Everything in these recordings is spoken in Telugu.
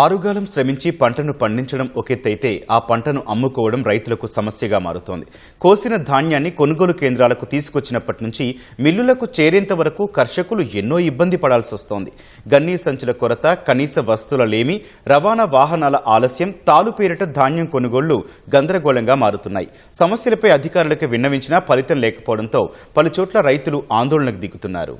ఆరుగాలం శ్రమించి పంటను పండించడం ఒకెత్తైతే ఆ పంటను అమ్ముకోవడం రైతులకు సమస్యగా మారుతోంది. కోసిన ధాన్యాన్ని కొనుగోలు కేంద్రాలకు తీసుకొచ్చినప్పటి నుంచి మిల్లులకు చేరేంత వరకు కర్షకులు ఎన్నో ఇబ్బంది పడాల్సి వస్తోంది. గన్నీ సంచుల కొరత కనీస వస్తువుల లేమి రవాణా వాహనాల ఆలస్యం తాలు పేరిట ధాన్యం కొనుగోళ్ళు గందరగోళంగా మారుతున్నాయి. సమస్యలపై అధికారులకు విన్నవించినా ఫలితం లేకపోవడంతో పలుచోట్ల రైతులు ఆందోళనకు దిగుతున్నారు.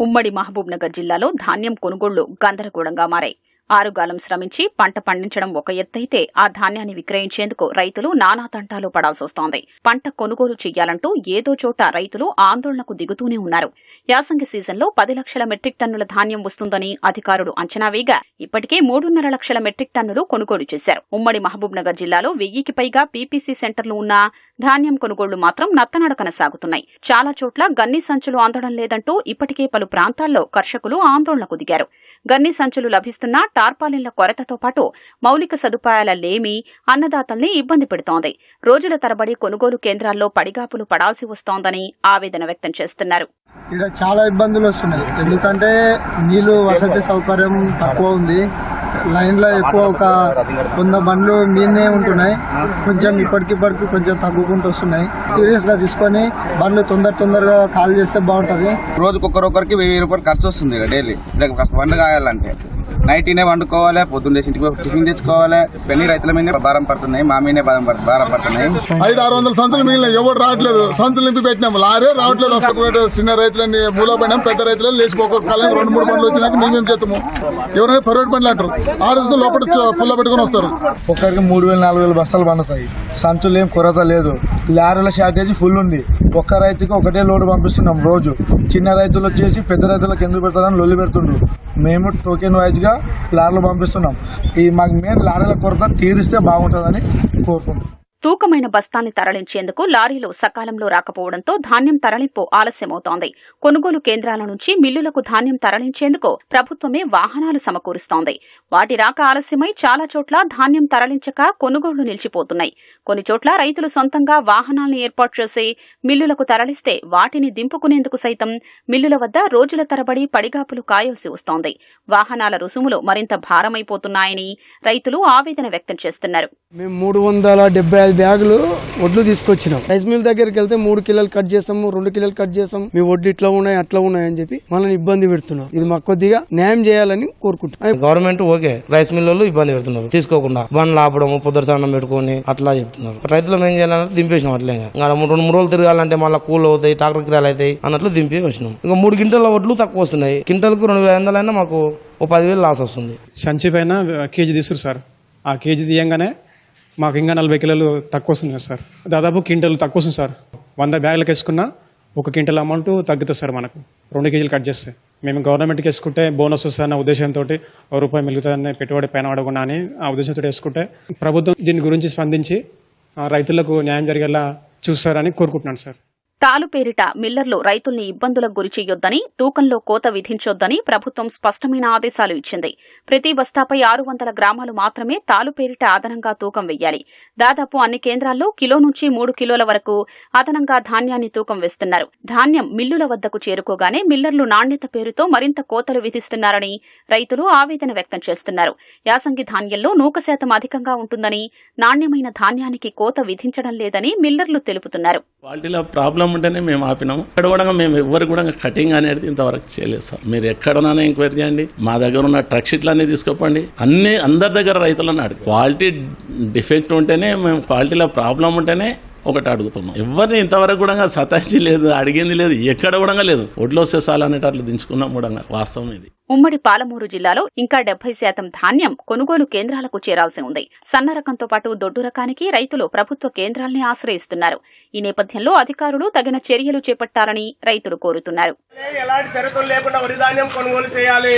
ఉమ్మడి మహబూబ్నగర్ జిల్లాలో ధాన్యం కొనుగోళ్ళు గందరగోళంగా మారాయి. ఆరుగాలం శ్రమించి పంట పండించడం ఒక ఎత్తైతే ఆ ధాన్యాన్ని విక్రయించేందుకు రైతులు నానా తంటాలు పడాల్సొస్తోంది పంట కొనుగోలు చెయ్యాలంటూ ఏదో చోట రైతులు ఆందోళనకు దిగుతూనే ఉన్నారు. యాసంగి సీజన్లో పది లక్షల మెట్రిక్ టన్నుల ధాన్యం వస్తుందని అధికారులు అంచనా వేయగా ఇప్పటికే మూడున్నర లక్షల మెట్రిక్ టన్నులు కొనుగోలు చేశారు. ఉమ్మడి మహబూబ్నగర్ జిల్లాలో వెయ్యికి పైగా పీపీసీ సెంటర్లు ఉన్నా ధాన్యం కొనుగోళ్ళు మాత్రం నత్తనడకన సాగుతున్నాయి చాలా చోట్ల గన్ని సంచులు అందడం లేదంటూ ఇప్పటికే పలు ప్రాంతాల్లో కర్షకులు ఆందోళనకు దిగారు. గన్ని సంచులు లభిస్తున్నా టార్పాలిన్ల కొరతతో పాటు మౌలిక సదుపాయాల లేమి అన్నదాతల్ని ఇబ్బంది పెడుతోంది. రోజుల తరబడి కొనుగోలు కేంద్రాల్లో పడిగాపులు పడాల్సి వస్తోందని ఆవేదన వ్యక్తం చేస్తున్నారు. ఇక్కడ చాలా ఇబ్బందులు వస్తున్నాయి. ఎందుకంటే నీళ్ళు వసతి సౌకర్యం తక్కువ ఉంది. లైన్లో ఎక్కువ ఒక వంద బండ్లు మీదనే ఉంటున్నాయి. కొంచెం ఇప్పటికిప్పటికి కొంచెం తగ్గుకుంటూ వస్తున్నాయి. సీరియస్గా తీసుకొని బండ్లు తొందర తొందరగా కాల్ చేస్తే బాగుంటది. రోజుకి ఒక్కరొకరికి వెయ్యి రూపాయలు ఖర్చు వస్తుంది డైలీ. వంట కాయాలంటే. నైట్ ఇనే వండుకోవాలి పొద్దున్న లేచి ఇంటికి టిఫిన్ తెచ్చుకోవాలి. పెళ్ళి రైతుల మీదనే భారం పడుతున్నాయి మా మీదనే భారం భారం పడుతున్నాయి. ఐదు ఆరు వందల సంచులు మిగిలిన ఎవరు రావట్లేదు. సంచులు నింపి పెట్టినాం లారీ రావట్లేదు అసలు. చిన్న రైతులని మూల పడినాం పెద్ద రైతులని లేచి ఒక్కొక్క కాలం రెండు మూడు బండ్లు వచ్చినాక మేమేం చేస్తాము? ఎవరైనా ప్రైవేట్ బండ్లు అంటారు. ఆడేస్తే లోపల చ- పుల్ల పెట్టుకొని వస్తారు. ఒక్కరికి మూడు వేలు నాలుగు వేలు బస్తాలు పండుతాయి. సంచులు ఏం కొరత లేదు. లారీల షార్టేజ్ ఫుల్ ఉంది. ఒక్క రైతుకి ఒకటే లోడ్ పంపిస్తున్నాం రోజు. చిన్న రైతులు వచ్చేసి పెద్ద రైతులకు ఎందుకు పెడతారని లొల్లి పెడుతుండ్రు. మేము టోకెన్ వైజ్ గా లారీలు పంపిస్తున్నాం. ఈ మాకు మెయిన్ లారీల కొరత తీరిస్తే బాగుంటుందని కోరుకుంటున్నాం. తూకమైన బస్తాల్ని తరలించేందుకు లారీలు సకాలంలో రాకపోవడంతో ధాన్యం తరలింపు ఆలస్యమవుతోంది. కొనుగోలు కేంద్రాల నుంచి మిల్లులకు ధాన్యం తరలించేందుకు ప్రభుత్వమే వాహనాలు సమకూరుస్తోంది. వాటి రాక ఆలస్యమై చాలా చోట్ల ధాన్యం తరలించక కొనుగోళ్ళు నిలిచిపోతున్నాయి. కొన్ని చోట్ల రైతులు సొంతంగా వాహనాల్ని ఏర్పాటు చేసి మిల్లులకు తరలిస్తే వాటిని దింపుకునేందుకు సైతం మిల్లుల వద్ద రోజుల తరబడి పడిగాపులు కాయాల్సి వస్తోంది. వాహనాల రుసుములు మరింత భారమైపోతున్నాయని రైతులు ఆవేదన వ్యక్తం చేస్తున్నారు. మూడు వందల ఐదు బ్యాగులు వడ్లు తీసుకొచ్చినాం. రైస్ మిల్ దగ్గరికి వెళ్తే మూడు కిలోలు కట్ చేస్తాము రెండు కిలోలు కట్ చేస్తాం. మీ వడ్లు ఇట్లా ఉన్నాయి అట్లా ఉన్నాయి అని చెప్పి మనల్ని ఇబ్బంది పెడుతున్నారు. ఇది మాకు కొద్దిగా న్యాయం చేయాలని కోరుకుంటున్నాం. గవర్నమెంట్ ఓకే రైస్ మిల్లు ఇబ్బంది పెడుతున్నారు. తీసుకోకుండా బండ్లు ఆపడము పొద్దురు సాన్నం పెట్టుకొని అట్లా చెప్తున్నారు. రైతులు ఏం చేయాలంటే దింపేసినాం అట్లే రెండు మూడు రోజులు తిరగాలంటే మళ్ళీ కూల్ అవుతాయి ట్రాక్టర్ కిరాలు అవుతాయి అన్నట్లు దింపి వచ్చినాం. ఇంకా మూడు క్వింటల వడ్లు తక్కువ వస్తున్నాయి. క్వింటల్కు రెండు వేల వందలైనా మాకు ఓ పదివేలు లాస్ వస్తుంది. సంచి పైన కేజీ తీసురు సార్. ఆ కేజీ తీయంగానే మాకు ఇంకా నలభై కిలోలు తక్కువ వస్తుంది సార్. దాదాపు క్వింటల్ తక్కువ వస్తుంది సార్. వంద బ్యాగులకు వేసుకున్నా ఒక క్వింటల్ అమౌంట్ తగ్గుతుంది సార్ మనకు. రెండు కేజీలు కట్ చేస్తే. మేము గవర్నమెంట్కి వేసుకుంటే బోనస్ వస్తుందన్న ఉద్దేశంతో ఒక రూపాయి మిగులుతుందని పెట్టుబడి పైన పడకుండా అని ఆ ఉద్దేశంతో వేసుకుంటే ప్రభుత్వం దీని గురించి స్పందించి రైతులకు న్యాయం జరిగేలా చూస్తారని కోరుకుంటున్నాను సార్. తాలు పేరిట మిల్లర్లు రైతుల్ని ఇబ్బందులకు గురి చేయొద్దని తూకంలో కోత విధించొద్దని ప్రభుత్వం స్పష్టమైన ఆదేశాలు ఇచ్చింది. ప్రతి బస్తాపై ఆరు వందల గ్రామాలు మాత్రమే తాలు పేరిట అదనంగా తూకం వెయ్యాలి. దాదాపు అన్ని కేంద్రాల్లో కిలో నుంచి మూడు కిలోల వరకు అదనంగా ధాన్యాన్ని తూకం వేస్తున్నారు. ధాన్యం మిల్లుల వద్దకు చేరుకోగానే మిల్లర్లు నాణ్యత పేరుతో మరింత కోతలు విధిస్తున్నారని రైతులు ఆవేదన వ్యక్తం చేస్తున్నారు. యాసంగి ధాన్యంలో నూక శాతం అధికంగా ఉంటుందని నాణ్యమైన ధాన్యానికి కోత విధించడం లేదని మిల్లర్లు తెలుపుతున్నారు. ప్రాబ్లం ఉంటేనే మేము ఆపినాము. ఇక్కడ కూడా మేము ఎవరు కూడా కటింగ్ అనేది ఇంతవరకు చేయలేదు సార్. మీరు ఎక్కడనైనా ఎంక్వైరీ చేయండి. మా దగ్గర ఉన్న ట్రక్ షీట్లు అన్ని తీసుకోపండి. అన్ని అందరి దగ్గర రైతులను అడుగు క్వాలిటీ డిఫెక్ట్ ఉంటేనే మేము క్వాలిటీలో ప్రాబ్లం ఉంటేనే ఒకటి అడుగుతున్నాం. ఎవరిని ఇంతవరకు కూడా సతాయించి లేదు అడిగింది లేదు ఎక్కడ కూడా లేదు. ఒడ్లు వస్తే చాలు అనేటట్లు దించుకున్నాం కూడా వాస్తవం ఇది. ఉమ్మడి పాలమూరు జిల్లాలో ఇంకా డెబ్బై శాతం ధాన్యం కొనుగోలు కేంద్రాలకు చేరాల్సి ఉంది. సన్న రకంతో పాటు దొడ్డు రకానికి రైతులు ప్రభుత్వ కేంద్రాల్ని ఆశ్రయిస్తున్నారు. ఈ నేపథ్యంలో అధికారులు తగిన చర్యలు చేపట్టాలని రైతులు కోరుతున్నారు. ఎలాంటి షరతులు లేకుండా వరి ధాన్యం కొనుగోలు చేయాలి.